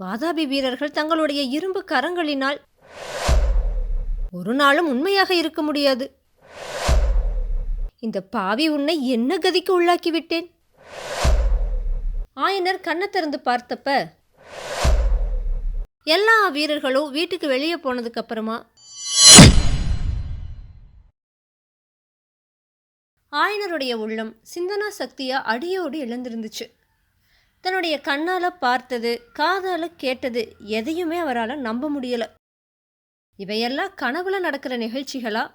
வாதாபி வீரர்கள் தங்களுடைய இரும்பு கரங்களினால் ஒரு நாளும் உண்மையாக இருக்க முடியாது. இந்த பாவி உன்னை என்ன கதிக்கு உள்ளாக்கி விட்டேன் ஆயனர் கண்ணை திறந்து பார்த்தப்ப எல்லா வீரர்களும் வீட்டுக்கு வெளியே போனதுக்கு அப்புறமா ஆயனருடைய உள்ளம் சிந்தனா சக்தியா அடியோடு இழந்திருந்துச்சு தன்னுடைய கண்ணால் பார்த்தது காதால் கேட்டது எதையுமே அவரால் நம்ப முடியலை. இவையெல்லாம் கனவுல நடக்கிற நிகழ்ச்சிகளா?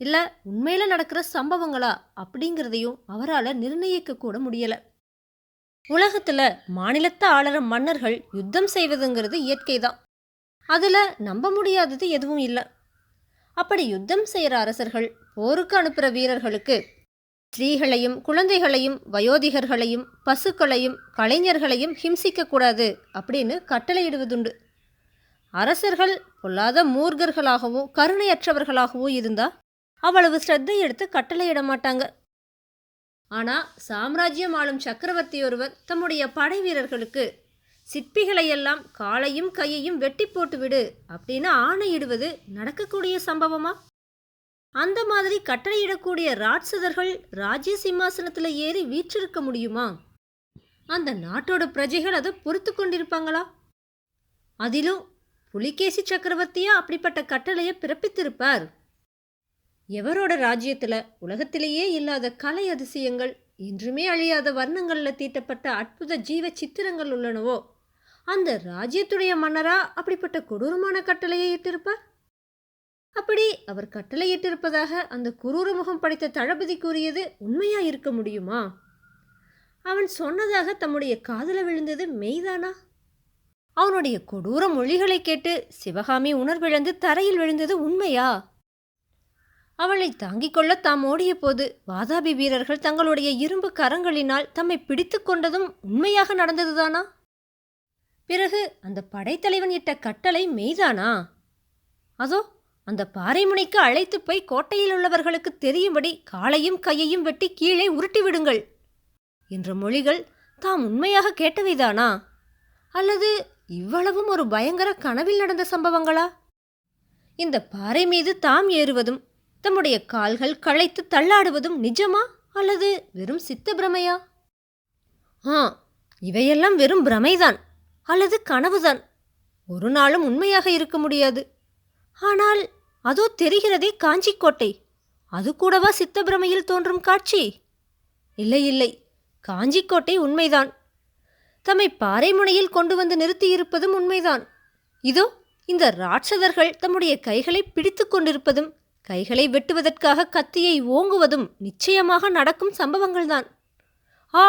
இல்லை உண்மையில் நடக்கிற சம்பவங்களா? அப்படிங்கிறதையும் அவரால் நிர்ணயிக்க கூட முடியலை. உலகத்தில் மாநிலத்தை ஆளற மன்னர்கள் யுத்தம் செய்வதுங்கிறது இயற்கை தான் அதில் நம்ப முடியாதது எதுவும் இல்லை. அப்படி யுத்தம் செய்கிற அரசர்கள் போருக்கு அனுப்புகிற வீரர்களுக்கு ஸ்திரீகளையும் குழந்தைகளையும் வயோதிகர்களையும் பசுக்களையும் கலைஞர்களையும் ஹிம்சிக்கக்கூடாது அப்படின்னு கட்டளையிடுவதுண்டு. அரசர்கள் பொல்லாத மூர்கர்களாகவும் கருணையற்றவர்களாகவும் இருந்தா அவ்வளவு ஸ்ரத்தை எடுத்து கட்டளையிட மாட்டாங்க. ஆனால் சாம்ராஜ்யம் ஆளும் சக்கரவர்த்தி ஒருவர் தம்முடைய படை வீரர்களுக்கு சிற்பிகளையெல்லாம் காலையும் கையையும் வெட்டி போட்டுவிடு அப்படின்னு ஆணையிடுவது நடக்கக்கூடிய சம்பவமா? அந்த மாதிரி கட்டளையிடக்கூடிய ராட்சதர்கள் ராஜ்ய சிம்மாசனத்தில் ஏறி வீற்றிருக்க முடியுமா? அந்த நாட்டோட பிரஜைகள் அதை பொறுத்து கொண்டிருப்பாங்களா? அதிலும் புலிகேசி சக்கரவர்த்தியா அப்படிப்பட்ட கட்டளையை பிறப்பித்திருப்பார். எவரோட ராஜ்யத்தில் உலகத்திலேயே இல்லாத கலை அதிசயங்கள் என்றுமே அழியாத வர்ணங்களில் தீட்டப்பட்ட அற்புத ஜீவ சித்திரங்கள் உள்ளனவோ அந்த ராஜ்யத்துடைய மன்னரா அப்படிப்பட்ட கொடூரமான கட்டளையை இட்டிருப்பார்? அப்படி அவர் கட்டளையிட்டிருப்பதாக அந்த குரூர முகம் படைத்த தளபதி கூறியது உண்மையா இருக்க முடியுமா? அவன் சொன்னதாக தம்முடைய காதல விழுந்தது மெய்தானா? அவனுடைய கொடூர மொழிகளை கேட்டு சிவகாமி உணர்விழந்து தரையில் விழுந்தது உண்மையா? அவளை தாங்கிக் கொள்ள தாம் ஓடிய போது வாதாபி வீரர்கள் தங்களுடைய இரும்பு கரங்களினால் தம்மை பிடித்து கொண்டதும் உண்மையாக நடந்ததுதானா? பிறகு அந்த படைத்தலைவன் இட்ட கட்டளை மெய்தானா? அதோ அந்த பாறைமுனைக்கு அழைத்து போய் கோட்டையில் உள்ளவர்களுக்கு தெரியும்படி காலையும் கையையும் வெட்டி கீழே உருட்டி விடுங்கள். என்ற மொழிகள் தாம் உண்மையாக கேட்டவைதானா? அல்லது இவ்வளவும் ஒரு பயங்கர கனவில் நடந்த சம்பவங்களா? இந்த பாறை மீது தாம் ஏறுவதும் தம்முடைய கால்கள் களைத்து தள்ளாடுவதும் நிஜமா அல்லது வெறும் சித்த பிரமையா? ஆ இவையெல்லாம் வெறும் பிரமைதான் அல்லது கனவுதான். ஒரு நாளும் உண்மையாக இருக்க முடியாது. ஆனால் அதோ தெரிகிறதே காஞ்சிக்கோட்டை. அது கூடவா சித்தப்பிரமையில் தோன்றும் காட்சி? இல்லை இல்லை. காஞ்சிக்கோட்டை உண்மைதான். தம்மை பாறைமுனையில் கொண்டு வந்து நிறுத்தியிருப்பதும் உண்மைதான். இதோ இந்த ராட்சதர்கள் தம்முடைய கைகளை பிடித்து கொண்டிருப்பதும் கைகளை வெட்டுவதற்காக கத்தியை ஓங்குவதும் நிச்சயமாக நடக்கும் சம்பவங்கள்தான். ஆ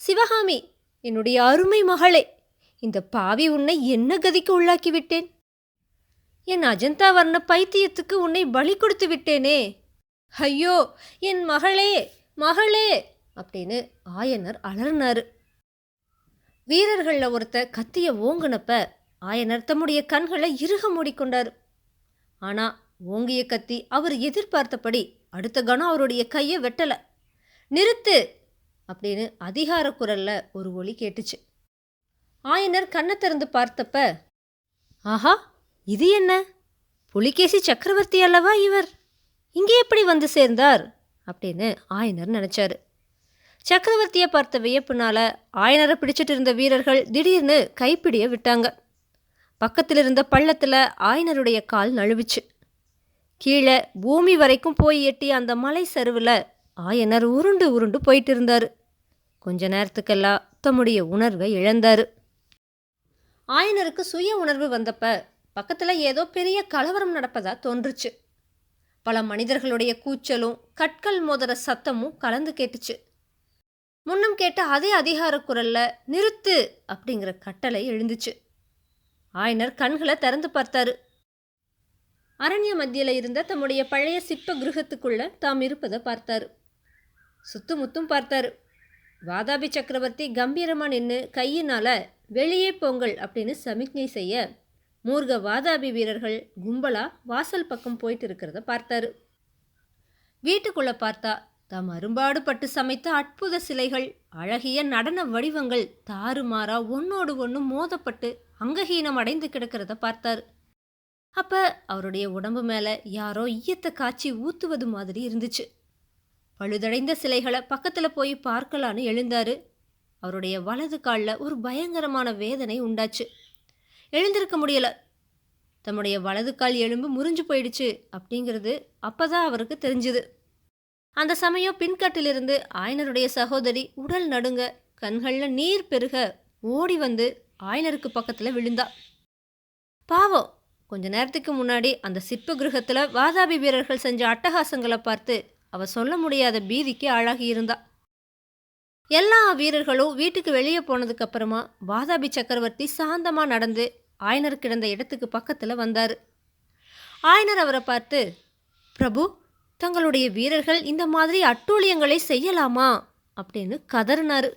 சிவகாமி என்னுடைய அருமை மகளே இந்த பாவி உன்னை என்ன கதிக்கு உள்ளாக்கி விட்டேன் என் அஜந்தா வர்ண பைத்தியத்துக்கு உன்னை பலி கொடுத்து விட்டேனே. ஐயோ என் மகளே மகளே அப்படின்னு ஆயனர் அலர்னாரு வீரர்களில் ஒருத்த கத்திய ஓங்குனப்ப ஆயனர் தம்முடைய கண்களை இறுக மூடிக்கொண்டார். ஆனா ஓங்கிய கத்தி அவர் எதிர்பார்த்தபடி அடுத்த கணம் அவருடைய கையை வெட்டல. நிறுத்து! அப்படின்னு அதிகார குரல்ல ஒரு ஒலி கேட்டுச்சு. ஆயனர் கண்ணை திறந்து பார்த்தப்ப ஆஹா இது என்ன? புலிகேசி சக்கரவர்த்தி அல்லவா இவர்? இங்கே எப்படி வந்து சேர்ந்தார்? அப்படின்னு ஆயனர் நினச்சார். சக்கரவர்த்தியை பார்த்த வியப்புனால ஆயனரை பிடிச்சிட்டு இருந்த வீரர்கள் திடீர்னு கைப்பிடிய விட்டாங்க. பக்கத்தில் இருந்த பள்ளத்தில் ஆயனருடைய கால் நழுவிச்சு. கீழே பூமி வரைக்கும் போய் எட்டிய அந்த மலை சருவில் ஆயனர் உருண்டு உருண்டு போயிட்டு இருந்தார் கொஞ்ச நேரத்துக்கெல்லாம் தம்முடைய உணர்வை இழந்தார். ஆயனருக்கு சுய உணர்வு வந்தப்ப பக்கத்தில் ஏதோ பெரிய கலவரம் நடப்பதா தோன்றுச்சு. பல மனிதர்களுடைய கூச்சலும் கற்கள் மோதுற சத்தமும் கலந்து கேட்டுச்சு. முன்னம் கேட்ட அதே அதிகார குரல்ல நிறுத்து! அப்படிங்கிற கட்டளை எழுந்துச்சு. ஆயனர் கண்களை திறந்து பார்த்தாரு. அரண்ய மத்தியில் இருந்த தம்முடைய பழைய சிற்ப கிரகத்துக்குள்ள தாம் இருப்பதை பார்த்தாரு. சுத்துமுத்தும் பார்த்தாரு. வாதாபி சக்கரவர்த்தி கம்பீரமாக நின்று கையினால வெளியே போங்கள் அப்படின்னு சமிக்ஞை செய்ய மூர்க வாதாபி வீரர்கள் கும்பலா வாசல் பக்கம் போயிட்டு இருக்கிறத பார்த்தாரு. வீட்டுக்குள்ள பார்த்தா தாம் அரும்பாடுபட்டு சமைத்த அற்புத சிலைகள் அழகிய நடன வடிவங்கள் தாறுமாறா ஒன்னோடு ஒன்று மோதப்பட்டு அங்கஹீனம் அடைந்து கிடக்கிறத பார்த்தார். அப்ப அவருடைய உடம்பு மேல யாரோ ஈயத்தை காய்ச்சி ஊத்துவது மாதிரி இருந்துச்சு. பழுதடைந்த சிலைகளை பக்கத்துல போய் பார்க்கலான்னு எழுந்தாரு. அவருடைய வலது காலில் ஒரு பயங்கரமான வேதனை உண்டாச்சு. எழுந்திருக்க முடியல. தம்முடைய வலது கால் எலும்பு முறிஞ்சு போயிடுச்சு அப்படிங்கிறது அப்பதான் அவருக்கு தெரிஞ்சுது. அந்த சமயம் பின்கட்டிலிருந்து ஆயனருடைய சகோதரி உடல் நடுங்க கண்களில் நீர் பெருக ஓடி வந்து ஆயனருக்கு பக்கத்தில் விழுந்தா. பாவம் கொஞ்ச நேரத்துக்கு முன்னாடி அந்த சிற்ப கிரகத்தில் வாதாபி வீரர்கள் செஞ்ச அட்டகாசங்களை பார்த்து அவ சொல்ல முடியாத பீதிக்கு ஆளாகி இருந்தா. எல்லா வீரர்களும் வீட்டுக்கு வெளியே போனதுக்கு அப்புறமா வாதாபி சக்கரவர்த்தி சாந்தமா நடந்து ஆயனர் கிடந்த இடத்துக்கு பக்கத்துல வந்தார். ஆயனர் அவரை பார்த்து பிரபு தங்களுடைய வீரர்கள் இந்த மாதிரி அட்டூழியங்களை செய்யலாமா? அப்படின்னு கதறினாரு.